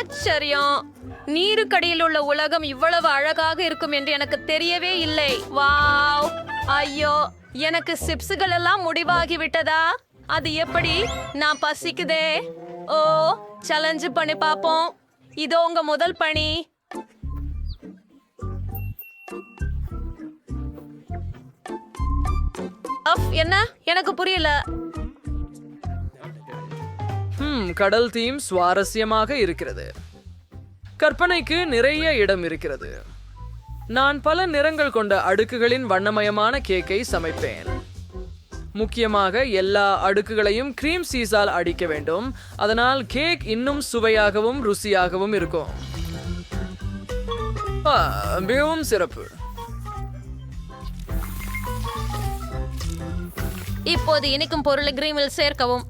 ஆச்சரியம். நீருக்கடியில் உள்ள உலகம் இவ்வளவு அழகாக இருக்கும் என்று எனக்கு தெரியவே இல்லை. வாவ்! ஐயோ! எனக்கு சிப்ஸுகள் எல்லாம் முடிவாகி விட்டதா? அது எப்படி? நான் பசிக்குதே. ஓ! சலஞ்சு பண்ணி பாப்போம் இதோ உங்க முதல் பணி. என்ன? எனக்கு புரியல. கடல் தீம் சுவாரஸ்யமாக இருக்கிறது. கற்பனைக்கு நிறைய இடம் இருக்கிறது. நான் பல நிறங்கள் கொண்ட அடுக்குகளின் வண்ணமயமான கேக்கை சமைப்பேன். முக்கியமாக எல்லா அடுக்குகளையும் கிரீம் சீஸால் அடிக்க வேண்டும். அதனால் கேக் இன்னும் சுவையாகவும் ருசியாகவும் இருக்கும். ஆ, மிகவும் சிறப்பு. இப்போது இனிக்கும் பொருளை கிரீமில் சேர்க்கவும்.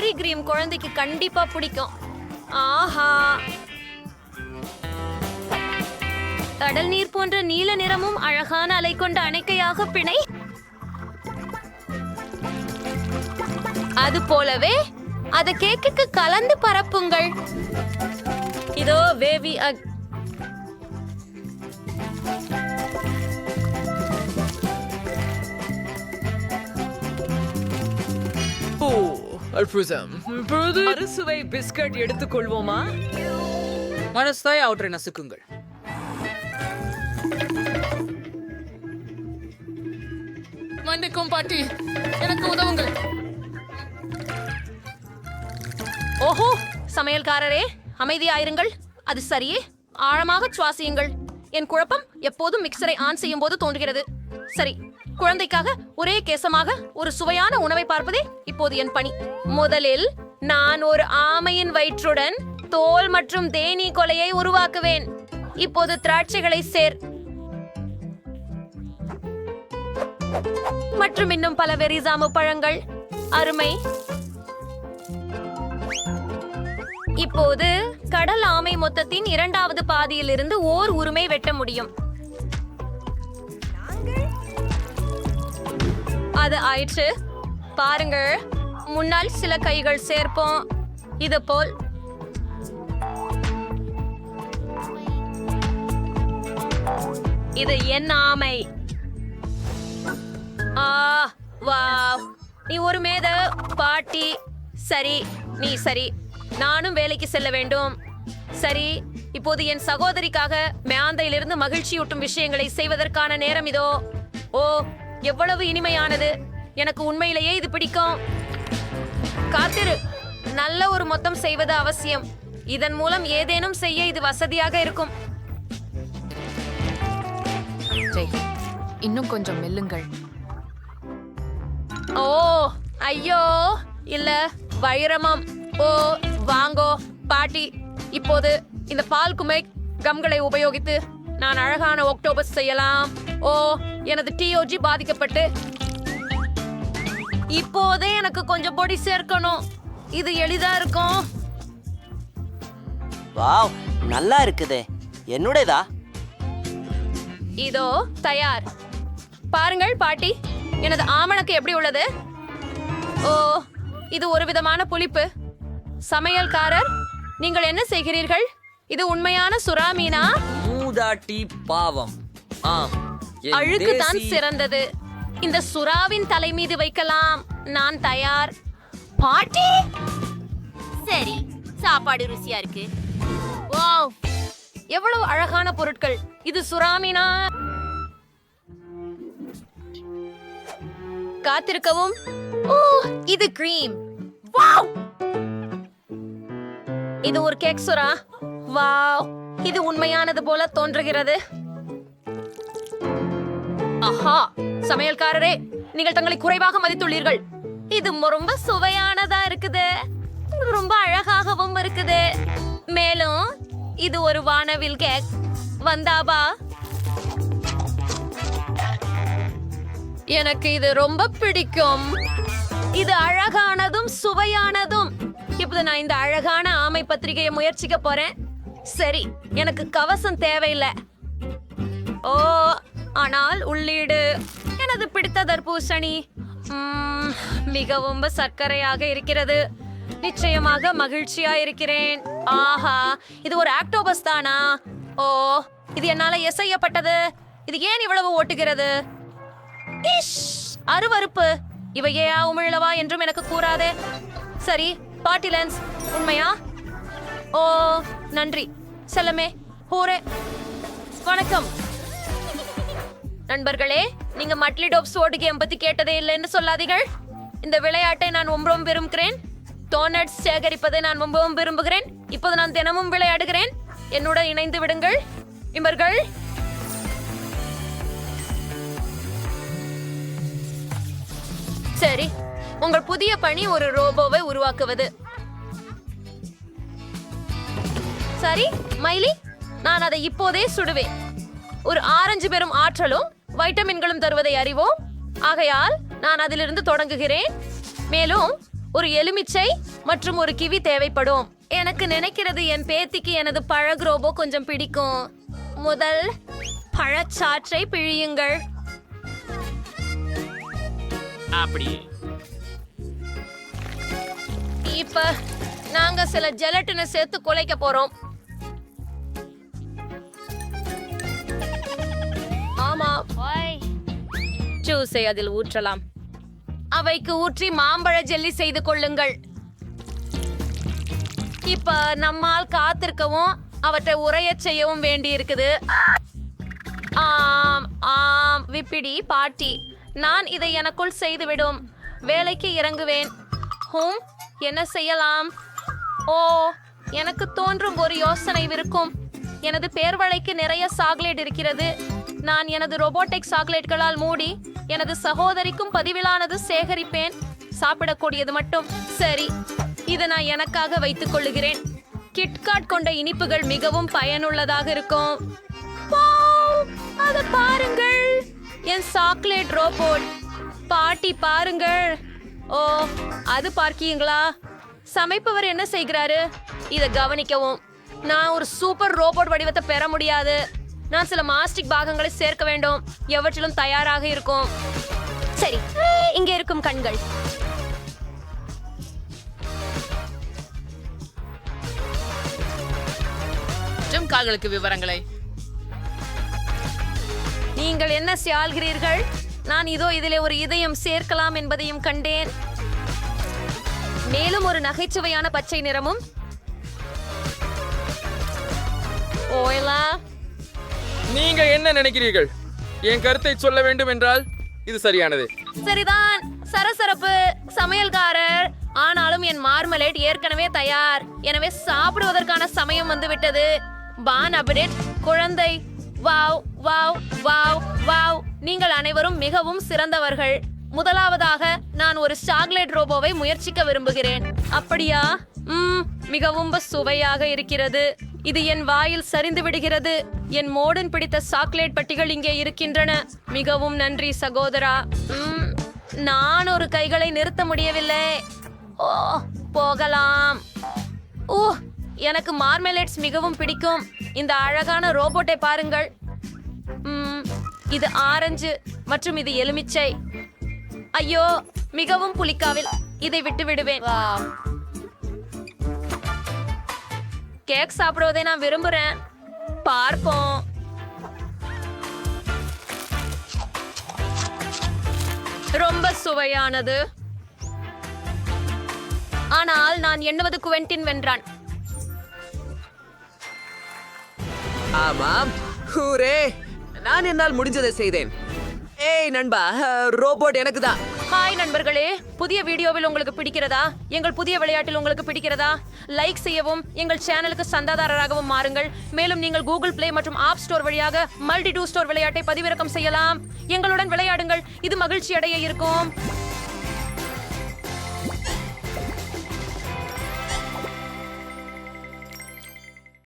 அந்த கிரீம் குழந்தைக்கு கண்டிப்பா பிடிக்கும். ஆஹா. கடல் நீர் போன்ற நீல நிறமும் அழகான அலை கொண்ட அணைக்கையாக பிணை. அது போலவே அதை கேக்குக்கு கலந்து பரப்புங்கள். இதோ வேவி அக் அற்புதம். இப்பொழுது அறுசுவை பிஸ்கட் எடுத்துக்கொள்வோமா? மனசாய் அவற்றை நசுக்குங்கள். மன்னிக்கும் பாட்டி எனக்கு உதவுங்கள். ஓஹோ சமையல்காரரே அமைதியாயிருங்கள். அது சரியே. ஆழமாக சுவாசியுங்கள். என் குழப்பம் எப்போதும் மிக்சரை ஆன் செய்யும் போது தோன்றுகிறது. சரி குழந்தைக்காக ஒரே கேசமாக ஒரு சுவையான உணவை பார்ப்பதே இப்போது என் பணி. முதலில் நான் ஒரு ஆமையின் வயிற்றுடன் தோல் மற்றும் தேனீ கொலையை உருவாக்குவேன். இப்போது திராட்சைகளை சேர். மற்றும் இன்னும் பல வெரிசாமு பழங்கள். அருமை. இப்போது கடல் ஆமை மொத்தத்தின் இரண்டாவது பாதியிலிருந்து ஓர் உரிமை வெட்ட முடியும். அது ஆயிற்று. பாருங்கள் முன்னால் சில கைகள் சேர்ப்போம். இது போல். இது என் ஆமை. ஆ வாவ். நீ ஒரு மேத பாட்டி. சரி நீ சரி. நானும் வேலைக்கு செல்ல வேண்டும். சரி இப்போது என் சகோதரிக்காக மேந்தையிலிருந்து மகிழ்ச்சியூட்டும் விஷயங்களை செய்வதற்கான நேரம் இதோ. ஓ எவ்வளவு இனிமையானது? எனக்கு உண்மையிலேயே இது பிடிக்கும். காத்திரு. நல்ல ஒரு மொத்தம் செய்வது அவசியம். இதன் மூலம் ஏதேனும் செய்ய இது வசதியாக இருக்கும். இன்னும் கொஞ்சம் மெல்லுங்கள். ஓ ஐயோ. இல்ல வைரமம். ஓ வாங்கோ. பாட்டி இப்போது இந்த பால் குமை கம்களை உபயோகித்து நான் அழகான ஒக்டோபஸ் செய்யலாம். ஓ எனது டிஓஜி பாதிக்கப்பட்டு. இப்போதே எனக்கு கொஞ்சம் பொடி சேர்க்கணும். இது எளிதா இருக்கும். வாவ் நல்லா இருக்குதே. என்னுடையதா? இதோ தயார். பாருங்கள் பாட்டி. எனது ஆமணக்கு எப்படி உள்ளது? ஓ இது ஒரு விதமான புளிப்பு. சமையல்காரர் நீங்கள் என்ன செய்கிறீர்கள்? இது உண்மையான சுறா மீனா? மூதாட்டி பாவம். ஆம் என் அழுக்கு தான் தேசி- சிறந்தது. இந்த சுறாவின் தலை மீது வைக்கலாம். நான் தயார். பாட்டி! சரி சாப்பாடு ருசியா இருக்கு. வாவ் எவ்வளவு அழகான பொருட்கள். இது சுறாமீனா? காத்திருக்கவும். ஓ இது கிரீம் வாவ்! இது ஒரு கேக் சுறா? வாவ். இது உண்மையானது போல தோன்றுகிறது. ஆஹா சமையல்காரரே நீங்கள் தங்களை குறைவாக மதித்துள்ளீர்கள். இது ரொம்ப சுவையானதா இருக்குது. ரொம்ப அழகாகவும் இருக்குது. மேலும் இது ஒரு வானவில் கேக். வந்தாபா எனக்கு இது ரொம்ப பிடிக்கும். இது அழகானதும் சுவையானதும். இப்போது நான் இந்த அழகான ஆமை பத்திரிகையை முயற்சிக்க போறேன். சரி எனக்கு கவசம் தேவையில்லை. ஓ ஆனால் உள்ளீடு. எனது பிடித்த தர்பூசணி மிகவும் சர்க்கரையாக இருக்கிறது. நிச்சயமாக மகிழ்ச்சியா இருக்கிறேன் ஆஹா இது ஒரு ஆக்டோபஸ் தானா? ஓ இது என்னால எசையப்பட்டது. இது ஏன் இவ்வளவு ஓட்டுகிறது? அருவறுப்பு அருவருப்பு. இவையே உமிழவா என்றும் எனக்கு கூறாதே. சரி பாட்டிலன்ஸ் உண்மையா? ஓ நன்றி. செல்லமே ஹூரே. வணக்கம். நண்பர்களே நீங்க மட்லிடோப் சோடு கேம் பத்தி கேட்டதே இல்லைன்னு சொல்லாதீர்கள். இந்த விளையாட்டை நான் ரொம்பவும் விரும்புகிறேன். டோனட்ஸ் சேகரிப்பதை நான் ரொம்பவும் விரும்புகிறேன். இப்போது நான் தினமும் விளையாடுகிறேன். என்னுடன் இணைந்து விடுங்கள். இவர்கள். சரி உங்கள் புதிய பணி ஒரு ரோபோவை உருவாக்குவது. சரி மைலி நான் அதை இப்போதே சுடுவேன். ஒரு ஆரஞ்சு பெறும் ஆற்றலும் வைட்டமின்களும் தருவதை அறிவோம். ஆகையால் நான் அதிலிருந்து தொடங்குகிறேன். மேலும் ஒரு எலுமிச்சை மற்றும் ஒரு கிவி தேவைப்படும். எனக்கு நினைக்கிறது என் பேத்திக்கு எனது பழகு ரோபோ கொஞ்சம் பிடிக்கும். முதல் பழச்சாற்றை பிழியுங்கள். இப்ப நாங்க சில ஜெலட்டினை சேர்த்து குலைக்க போறோம். ஆமா. ஜூஸை அதில் ஊற்றலாம். அவைக்கு ஊற்றி மாம்பழ ஜெல்லி செய்து கொள்ளுங்கள். இப்ப நம்மால் காத்திருக்கவும் அவற்றை உரையச் செய்யவும் வேண்டி இருக்குது ஆம் ஆம் விப்பிடி பாட்டி நான் இதை எனக்குள் செய்துவிடும். வேலைக்கு இறங்குவேன். ஹூம் என்ன செய்யலாம்? ஓ எனக்கு தோன்றும் ஒரு யோசனை இருக்கும் எனது பேர்வளைக்கு நிறைய சாக்லேட் இருக்கிறது. நான் எனது ரோபோட்டிக் சாக்லேட்களால் மூடி எனது சகோதரிக்கும் பதிவிலானது சேகரிப்பேன். சாப்பிடக்கூடியது மட்டும். சரி இதை நான் எனக்காக வைத்துக் கொள்ளுகிறேன். கிட்காட் கொண்ட இனிப்புகள் மிகவும் பயனுள்ளதாக இருக்கும். அதை பாருங்கள். என் சாக்லேட் ரோபோட் பாட்டி பாருங்கள். ஓ அது பார்க்கீங்களா? சமைப்பவர் என்ன செய்கிறாரு? இதை கவனிக்கவும். நான் ஒரு சூப்பர் ரோபோட் வடிவத்தை பெற முடியாது. நான் சில மாஸ்டிக் பாகங்களை சேர்க்க வேண்டும். எவற்றிலும் தயாராக இருக்கும். சரி இங்கே இருக்கும் கண்கள். கால்களுக்கு விவரங்களை. நீங்கள் என்ன செய்கிறீர்கள் நான் இதோ இதிலே ஒரு இதயம் சேர்க்கலாம் என்பதையும் கண்டேன். மேலும் ஒரு நகைச்சுவையான பச்சை நிறமும். ஓயலா நீங்க என்ன நினைக்கிறீர்கள்? என் கருத்தை சொல்ல வேண்டும் என்றால் இது சரியானது. சரிதான். சரசரப்பு சமையல்காரர். ஆனாலும் என் மார்மலேட் ஏற்கனவே தயார். எனவே சாப்பிடுவதற்கான சமயம் வந்துவிட்டது. பான் அப்டேட் குழந்தை. Wow wow wow wow. நீங்கள் அனைவரும் மிகவும் சிறந்தவர்கள். முதலாவதாக நான் ஒரு சாக்லேட் ரோபோவை முயற்சிக்க விரும்புகிறேன். அப்படியா? ம் மிகவும் சுவையாக இருக்கிறது. இது என் வாயில் சரிந்து விடுகிறது. என் மோடன் பிடித்த சாக்லேட் பட்டிகள் இங்கே இருக்கின்றன. மிகவும் நன்றி சகோதரா. ம், நான் ஒரு கைகளை நிறுத்த முடியவில்லை. ஓ போகலாம். ஓ எனக்கு மார்மெலேட்ஸ் மிகவும் பிடிக்கும். இந்த அழகான ரோபோட்டை பாருங்கள். இது ஆரஞ்சு மற்றும் இது எலுமிச்சை. ஐயோ மிகவும் புளிக்காவில் இதை விட்டு விடுவேன் கேக் சாப்பிடுவதை நான் விரும்புறேன். பார்ப்போம். ரொம்ப சுவையானது. ஆனால் நான் எண்ணுவது குவெண்டின் வென்றான். ஆமாம். ஹூரே நான் என்னால் முடிஞ்சதை செய்தேன். ஏய் நண்பா ரோபோட் எனக்கு தான். ஹாய் நண்பர்களே. புதிய வீடியோவில் உங்களுக்கு பிடிக்கிறதா? எங்கள் புதிய விளையாட்டில் உங்களுக்கு பிடிக்கிறதா? லைக் செய்யவும் எங்கள் சேனலுக்கு சந்தாதாரராகவும் மாறுங்கள். மேலும் நீங்கள் கூகுள் பிளே மற்றும் ஆப் ஸ்டோர் வழியாக மல்டி டூ ஸ்டோர் விளையாட்டை பதிவிறக்கம் செய்யலாம். எங்களுடன் விளையாடுங்கள். இது மகிழ்ச்சி அடைய இருக்கும்.